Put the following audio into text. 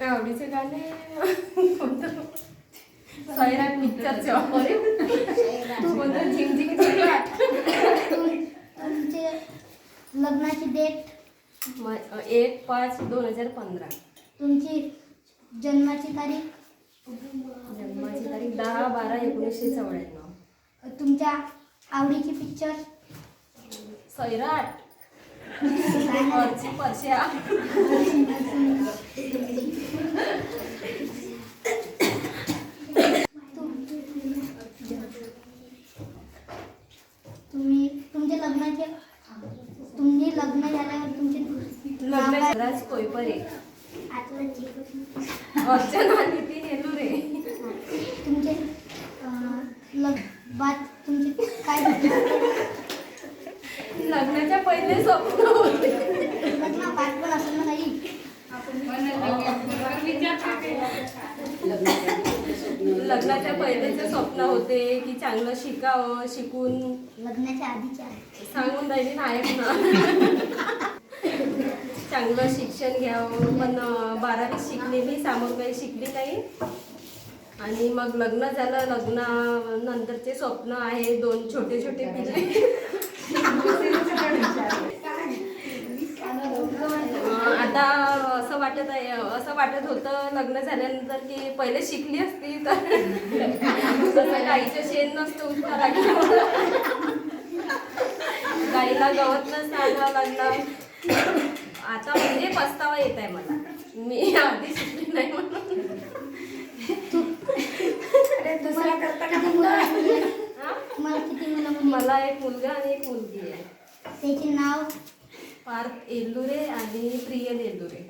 आवडीचे गाणे कोणतं सैराट पिक्चरचं तुमचे लग्नाची डेट? म- एक पाच दोन हजार पंधरा. तुमची जन्माची तारीख? जन्माची तारीख दहा बारा एकोणीसशे चौऱ्याण्णव. तुमच्या आवडीची पिक्चर सैराट. तुम्ही तुमच्या लग्नाचे तुम्ही लग्न झाल्यावर तुमचे? राज कोयपरे. अर्चना नितीन तुमचे लग बात तुमचे काय? लग्नाच्या पहिले स्वप्न होते. लग्न लग्नाच्या पहिलेचे स्वप्न होते की चांगलं शिकावं शिकून लग्नाच्या आधीचे आहे. सांगून राहिली नायक ना चांगलं शिक्षण घ्यावं पण बारावी शिकलेली समोर काही शिकली नाही. आणि मग लग्न झालं लग्नानंतरचे स्वप्न आहे दोन छोटे छोटे पिल्ले. आता असं वाटत आहे असं वाटत होतं लग्न झाल्यानंतर की पहिले शिकली असती तर गाईचं शेण नसतं लागलं गाईला गवत नसतं लागलं आता म्हणजे पस्तावा येत आहे मला. मी आधी शिकली नाही म्हणून? हा? मला एक मुलगा आणि एक मुलगी आहे. त्याचे नाव? पार्थ येंदुरे आणि प्रिय येंदुरे